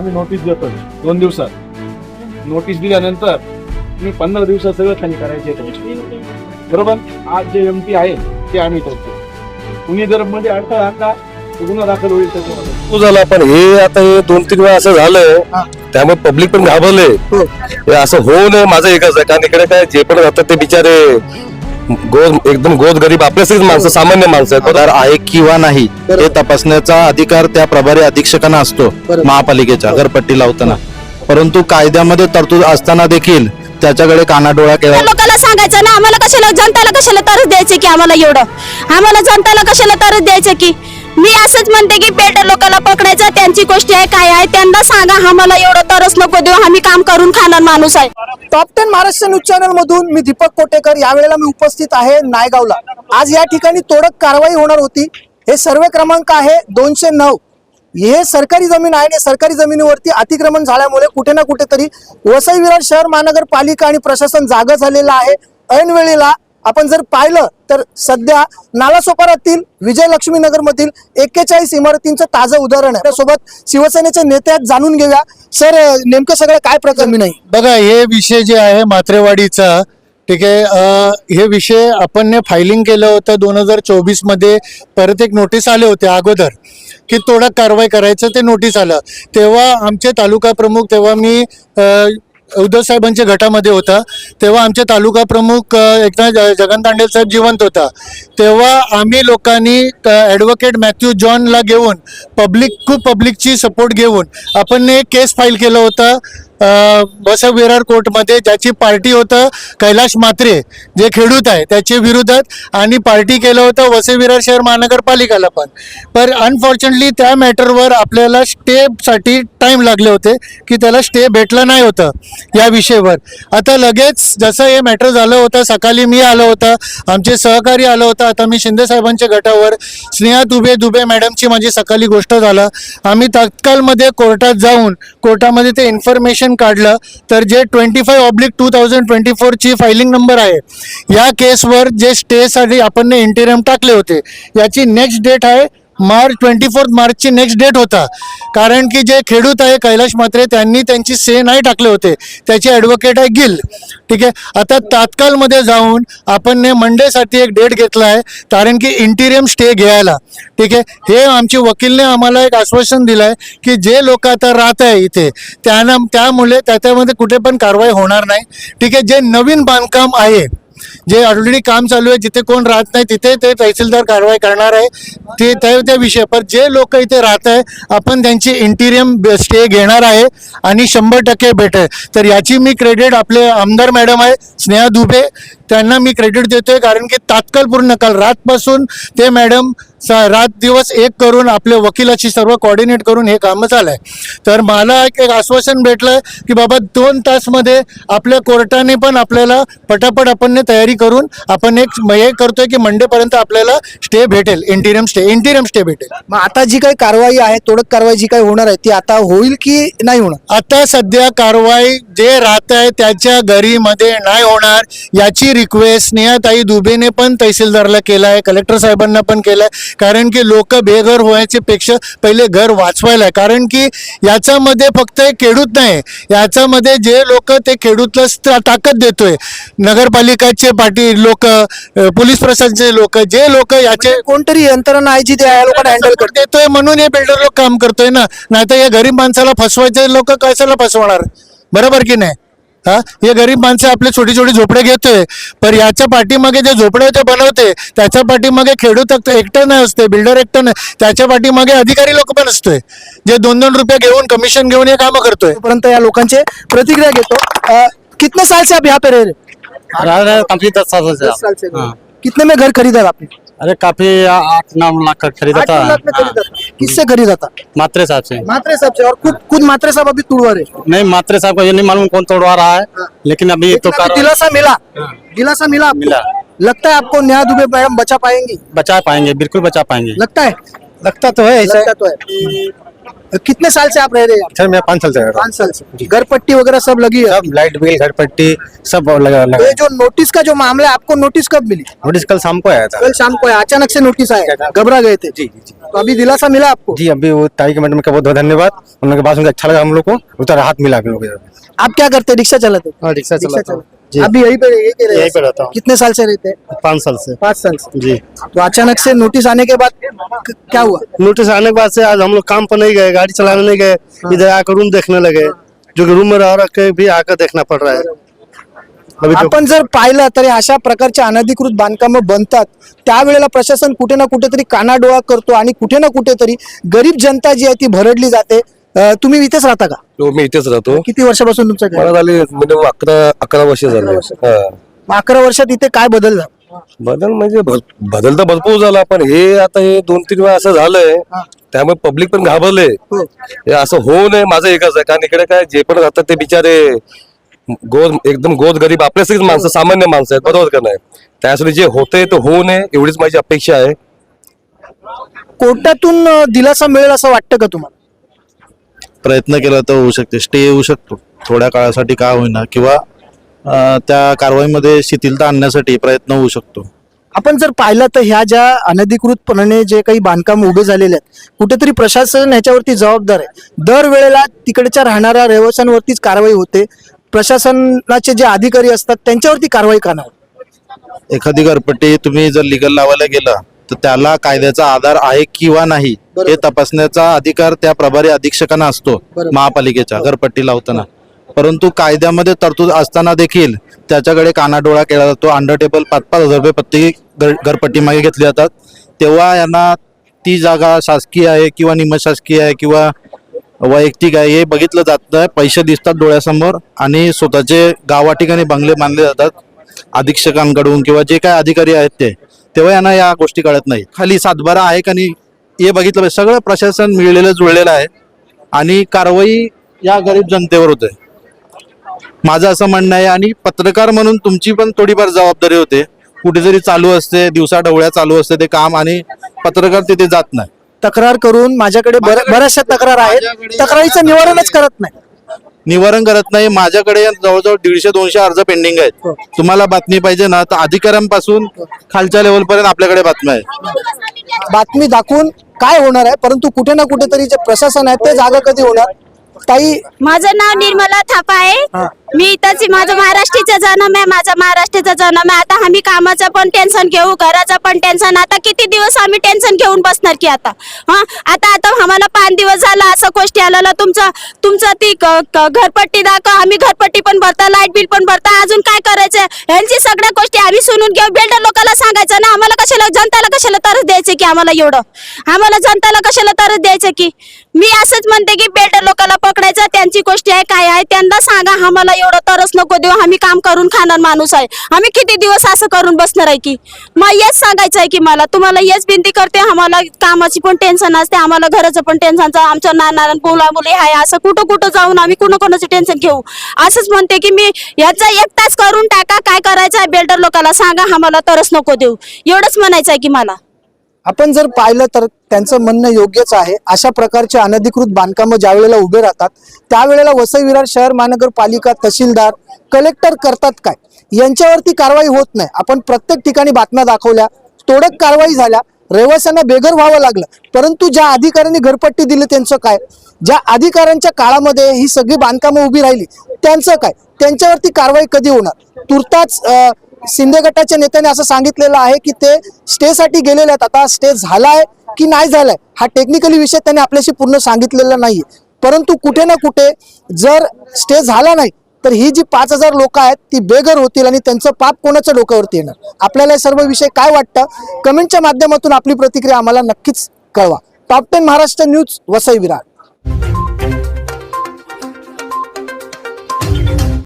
आम्ही नोटीस देतो. दोन दिवसात. नोटीस दिल्यानंतर मी पंधरा दिवसात सगळं खाली करायचे बरोबर? आज जे एम पी आहे ते आम्ही करतो. कुणी जर मध्ये अडथळा आणला गुन्हा दाखल होईल त्याच्यामध्ये. झाला पण हे आता हे दोन तीन वेळा असं झालंय त्यामुळे पब्लिक पण घाबरले. हे असं होऊ नये माझं एकच आहे. कारण इकडे काय जे पण राहतात ते बिचारे. गोद एकदम गोद गरीब आपल्यासारखीच माणसं सामान्य माणसं आहेत. पदार आहे किंवा नाही हे तपासण्याचा अधिकार त्या प्रभारी अधीक्षकांना असतो महापालिकेच्या घरपट्टी लावताना. परंतु कायद्यामध्ये तरतूद असताना देखील त्याच्याकडे कानाडोळा केला. लोकांना सांगायचं ना आम्हाला कशाला जनताला कशाला तरच द्यायचे की आम्हाला एवढं? आम्हाला जनताला कशाला तरच द्यायचं की? मी असंच म्हणते की पेटर लोकांना पकडायचं त्यांची गोष्टी आहे काय आहे त्यांना सांगा आम्हाला एवढं तरच नको देऊ आम्ही काम करून खाणार माणूस आहे. Top ten Maharashtra news channel मधून मी दीपक कोटेकर यावेळेला मी उपस्थित आहे नायगावला. आज या ठिकाणी तोडक कारवाई होणार होती. हे सर्वे क्रमांक आहे दोनशे नऊ. हे सरकारी जमीन आहे आणि सरकारी जमिनीवरती अतिक्रमण झाल्यामुळे कुठे ना कुठेतरी वसई विरार शहर महानगरपालिका आणि प्रशासन जागा झालेलं आहे. ऐनवेळेला आपण जर पाहिलं तर सध्या नालासोपारातील विजयलक्ष्मी नगर मधील एक्केचाळीस इमारतींचं ताजं उदाहरण आहे. त्यासोबत शिवसेनेचे नेते जाणून घेऊया. सर नेमकं सगळं काय प्रकरण नाही? बघा हे विषय जे आहे मात्रेवाडीचा ठीक आहे हे विषय आपण फायलिंग केलं होतं दोन हजार चोवीसमध्ये. परत एक नोटीस आले होते अगोदर की थोडा कारवाई करायचं ते नोटीस आलं. तेव्हा आमचे तालुका प्रमुख तेव्हा मी उद्धव साहेबांच्या गटामध्ये होता. तेव्हा आमचे तालुका प्रमुख एकनाथ ज- जगन तांडेल साहेब जिवंत होता. तेव्हा आम्ही लोकांनी ॲडव्होकेट मॅथ्यू जॉनला घेऊन पब्लिक खूप पब्लिकची सपोर्ट घेऊन आपण एक केस फाईल केलं होतं. बसविरार विरार कोर्टमध्ये ज्याची पार्टी होतं कैलाश मात्रे जे खेडूत आहे त्याच्या विरोधात आणि पार्टी केलं होतं वसविरार शहर महानगरपालिकाला पण. पर अनफॉर्च्युनेटली त्या मॅटरवर आपल्याला स्टेसाठी टाईम लागले होते की त्याला स्टे भेटला नाही होतं या विषयावर. आता लगेच जसं हे मॅटर झालं होतं सकाळी मी आलो होतं आमचे सहकारी आलं होतं आता मी शिंदे साहेबांच्या गटावर स्नेहा दुबे दुबे मॅडमची माझी सकाळी गोष्ट झालं. आम्ही तत्कालमध्ये कोर्टात जाऊन कोर्टामध्ये ते इन्फॉर्मेशन काढलं तर जे twenty five oblique two thousand twenty फोरची filing number आहे या केसवर जे स्टेसाठी आपण इंटेरियम टाकले होते याची नेक्स्ट डेट आहे मार्च ट्वेंटी फोर्थ मार्चची नेक्स्ट डेट होता. कारण की जे खेडूत आहे कैलाश मात्रे त्यांनी त्यांची से नाही टाकले होते. त्याचे ॲडव्होकेट आहे गिल. ठीक आहे? आता तात्काळमध्ये जाऊन आपण ने मंडेसाठी एक डेट घेतला आहे. कारण की इंटिरियम स्टे घ्यायला. ठीक आहे? हे आमचे वकीलने आम्हाला एक आश्वासन दिलं आहे की जे लोक आता राहत आहे इथे त्यांना त्यामुळे त्याच्यामध्ये कुठे पण कारवाई होणार नाही. ठीक आहे? जे नवीन बांधकाम आहे जे ऑलरेडी काम चालू आहे जिथे कोण राहत नाही तिथे ते तहसीलदार कारवाई करणार आहे. ते त्या त्या विषय पर जे लोक इथे राहत आहे आपण त्यांची इंटिरियम स्टे घेणार आहे आणि शंभर टक्के भेटेल. तर याची मी क्रेडिट आपले आमदार मॅडम आहे स्नेहा दुबे त्यांना मी क्रेडिट देतोय कारण की तात्काळ पूर्ण काल रातपासून ते मॅडम रात दिवस एक करून आपले वकिलाची सर्व कोऑर्डिनेट करून हे कामं चालू आहे तर मला एक एक आश्वासन भेटलं की बाबा दोन तासमध्ये आपल्या कोर्टाने पण आपल्याला पटापट आपण तयारी करून आपण एक हे करतोय की मंडेपर्यंत आपल्याला स्टे भेटेल इंटिरियम स्टे इंटिरियम स्टे भेटेल. मग आता जी काही कारवाई आहे तोडक कारवाई जी काही होणार आहे ती आता होईल की नाही होणार? आता सध्या कारवाई जे राहत आहे त्याच्या घरीमध्ये नाही होणार याची रिक्वेस्ट स्नेहाताई दुबेने पण तहसीलदारला केला आहे कलेक्टर साहेबांना पण केलं आहे कारण की लोक बेघर व्हायचे पेक्षा पहिले घर वाचवायला आहे. कारण की याच्यामध्ये फक्त खेडूत नाही याच्यामध्ये जे लोक ते खेडूतला ताकद देतोय. नगरपालिकाचे पाटी लोक पोलीस प्रशासनाचे लोक जे लोक याचे कोणतरी यंत्रणा आहे जी त्या लोकांना हँडल करते देतोय म्हणून हे बिल्डर लोक काम करतोय ना. नाहीतर या गरीब माणसाला फसवायचे लोक कशाला फसवणार? बरोबर की नाही? हा? हे गरीब माणसं आपले छोटी छोटी झोपडे घेतोय पण याच्या पाठीमागे जे झोपडे ते बनवते त्याच्या पाठीमागे खेडूत एकटं नाही असते बिल्डर एकटं नाही त्याच्या पाठीमागे अधिकारी लोक पण असतोय जे दोन दोन रुपये घेऊन कमिशन घेऊन हे कामं करतोय. पर्यंत या लोकांचे प्रतिक्रिया घेतो. कितने साल से आप यहाँ पे रह रहे कंप्लीट दस साल से दस साल से हाँ। कितने में घर खरीदा आपने? अरे काफी आठ नौ लाख का खरीदा आठ था। लाख में खरीदा था। किससे खरीदा था मात्रे साहब से। मात्रे साहब से और खुद खुद मात्रे साहब अभी तोड़वा रहे नहीं मात्रे साहब को ये नहीं मालूम कौन तोड़वा रहा है लेकिन अभी तो लेकिन अभी कार दिलासा मिला। दिलासा मिला आपको? मिला। लगता है आपको न्याय दुबे मैडम बचा पाएँगी? बचा पाएँगे बिल्कुल बचा पाएँगे। लगता है? लगता तो है ऐसा। तो है। कितने साल से आप रह रहे हैं? सर मैं पाँच साल से रह रहा पाँच साल से। घर पट्टी वगैरह सब लगी है? सब लाइट बिल घर पट्टी सब लगा लगा। ये जो नोटिस का जो मामला है आपको नोटिस कब मिली? नोटिस कल शाम को आया था। कल शाम को आया, अचानक से नोटिस आया। घबरा गए थे। जी जी जी। तो अभी दिलासा मिला आपको? जी अभी वो ताई के मैडम का बहुत बहुत धन्यवाद। उन लोगों के बात सुनकर अच्छा लगा हम लोग को। उतना राहत मिला हम लोग आप क्या करते रिक्शा चलाते हाँ? रिक्शा चलाते जी. अभी यही पे यही पे यहीं पे रहता हूँ। कितने साल से रहते हैं? पाँच साल से। पाँच साल से। जी। तो अचानक से नोटिस आने के बाद क- क्या हुआ? नोटिस आने के बाद से आज हम लोग काम पर नहीं गए गाड़ी चलाने नहीं गए इधर आकर रूम देखने लगे जो कि रूम में रह रख के भी आकर देखना पड़ रहा है। अभी आपण जर पाहिलं तर हे अशा प्रकारच्या अनधिकृत बांधकामं बनतात. त्यावेळेला प्रशासन कुठे ना कुठेतरी कानाडोळा करतो आणि कुठे ना कुठेतरी गरीब जनता जी आहे ती भरडली जाते. अं, तुम्ही इथेच राहता का? तो मी इथेच राहतो. किती वर्षापासून तुमचं घर? मला झाले मिनिमम अकरा अकरा वर्ष झाले. हा. मग अकरा वर्षात इथे काय बदल झाला? बदल म्हणजे भर- बदल तर भरपूर झाला पण हे आता हे दोन तीन वेळा असं झालंय त्यामुळे पब्लिक पण घाबरले. हे. असं होऊ नये माझं एकच आहे. कारण इकडे काय जे पण राहतात ते बिचारे गोद एकदम गोद गरीब आपल्यासारखीच माणसं सामान्य माणसं आहेत. बरोबर का नाही? त्यासाठी जे होते ते होऊ नये एवढीच माझी अपेक्षा आहे. कोर्टातून अं, दिलासा मिळेल असं वाटतं का तुम्हाला? प्रयत्न केला तर होऊ शकते. स्टे येऊ शकतो. थोड्या काळासाठी का होईना किंवा त्या कारवाईमध्ये शिथिलता आणण्यासाठी प्रयत्न होऊ शकतो. आपण जर पाहिलं तर ह्या ज्या अनधिकृतपणाने जे काही बांधकाम उभे झालेले आहेत कुठेतरी प्रशासन ह्याच्यावरती जबाबदार आहे. दरवेळेला तिकडच्या राहणाऱ्या रहिवाशांवरतीच कारवाई होते. प्रशासनाचे जे अधिकारी असतात त्यांच्यावरती कारवाई का नाही? एखादी घरपट्टी तुम्ही जर लिगल लावायला गेला तर त्याला कायद्याचा आधार आहे किंवा नाही हे तपासण्याचा अधिकार त्या प्रभारी अधीक्षकांना असतो महापालिकेच्या घरपट्टी लावताना. परंतु कायद्यामध्ये तरतूद असताना देखील त्याच्याकडे कानाडोळा केला जातो. अंडर टेबल पाच पाच हजार रुपये प्रत्येक घर घरपट्टी मागे घेतली जातात. तेव्हा यांना ती जागा शासकीय आहे किंवा निमशासकीय आहे किंवा वैयक्तिक आहे हे बघितलं जात नाही पैसे दिसतात डोळ्यासमोर आणि स्वतःचे गावा ठिकाणी बंगले बांधले जातात अधीक्षकांकडून किंवा जे काय अधिकारी आहेत ते. तेव्हा यांना या गोष्टी कळत नाही खाली सातबारा आहे का नाही हे बघितलं पाहिजे. सगळं प्रशासन मिळलेलं जुळलेलं आहे. आणि कारवाई या गरीब जनतेवर होते. माझं असं म्हणणं आहे आणि पत्रकार म्हणून तुमची पण थोडीफार जबाबदारी होते. कुठेतरी चालू असते दिवसा डवळ्या चालू असते ते काम आणि पत्रकार तिथे जात नाही. तक्रार करून माझ्याकडे बऱ्या- बऱ्याचशा तक्रार आहेत. तक्रारीचं निवारणच करत नाही. निवारण करत नाही. माझ्याकडे जवळजवळ दीडशे दोनशे अर्ज पेंडिंग आहेत. तुम्हाला बातमी पाहिजे ना तर अधिकाऱ्यांपासून खालच्या लेवल पर्यंत आपल्याकडे बातम्या आहे बातमी दाखवून काय होणार आहे परंतु कुठे ना कुठेतरी जे प्रशासन आहे ते जागा कधी होणार? ताई? माझं नाव निर्मला थापा आहे. मी इथंच माझं महाराष्ट्रीचा जन्म आहे माझा महाराष्ट्राचा जन्म आहे. आता आम्ही कामाचं पण टेन्शन घेऊ घराचं पण टेन्शन आता किती दिवस आम्ही टेन्शन घेऊन बसणार की आता? हा? आता आता आम्हाला पाच दिवस झाला असं गोष्टी आलेला. तुमचं तुमचं ती क- क- घरपट्टी दाखव. आम्ही घरपट्टी पण भरता लाइट बिल पण भरता. अजून काय करायचं ह्यांची सगळ्या गोष्टी आम्ही सुनून घेऊ. बिल्डर लोकांना सांगायचं ना आम्हाला कशाला जनताला कशाला तरच द्यायचं की आम्हाला एवढं? आम्हाला जनताला कशाला तरच द्यायचं की? मी असंच म्हणते की बिल्डर लोकांना पकडायचं त्यांची गोष्टी आहे काय आहे त्यांना सांगा आम्हाला एवढं तरच नको देऊ. आम्ही काम करून खाणार माणूस आहे. आम्ही किती दिवस असं करून बसणार आहे की? मग हेच सांगायचं आहे की मला. तुम्हाला हेच विनंती करते. आम्हाला कामाची पण टेन्शन असते. आम्हाला घराचं पण टेन्शन आमच्या नाना मुला मुली आहे. असं कुठं कुठं जाऊन आम्ही कुणा कोणाचं टेन्शन घेऊ? असंच म्हणते की मी याचा एक तास करून टाका. काय करायचं आहे? बिल्डर लोकांना सांगा. आम्हाला तरच नको देऊ. एवढंच म्हणायचं आहे की मला. आपण जर पाहिलं तर त्यांचं म्हणणं योग्यच आहे. अशा प्रकारचे अनधिकृत बांधकामं ज्या वेळेला उभे राहतात त्यावेळेला वसई विरार शहर महानगरपालिका तहसीलदार कलेक्टर करतात काय? यांच्यावरती कारवाई होत नाही. आपण प्रत्येक ठिकाणी बातम्या दाखवल्या तोडक कारवाई झाल्या रहिवाशांना बेघर व्हावं लागलं. परंतु ज्या अधिकाऱ्यांनी घरपट्टी दिली त्यांचं काय? ज्या अधिकाऱ्यांच्या काळामध्ये ही सगळी बांधकामं उभी राहिली त्यांचं काय? त्यांच्यावरती कारवाई कधी होणार? तुर्ताच शिंदे गटाच्या नेत्याने असं सांगितलेलं आहे की ते स्टेसाठी गेलेले आहेत. आता स्टे झालाय की नाही झालाय हा टेक्निकली विषय त्यांनी आपल्याशी पूर्ण सांगितलेला नाही परंतु कुठे ना कुठे जर स्टे झाला नाही तर ही जी पाच हजार लोक आहेत ती बेघर होतील आणि त्यांचं पाप कोणाच्या डोक्यावरती येणार? आपल्याला हे सर्व विषय काय वाटतं? कमेंटच्या माध्यमातून आपली प्रतिक्रिया आम्हाला नक्कीच कळवा. Top ten Maharashtra news Vasai Virar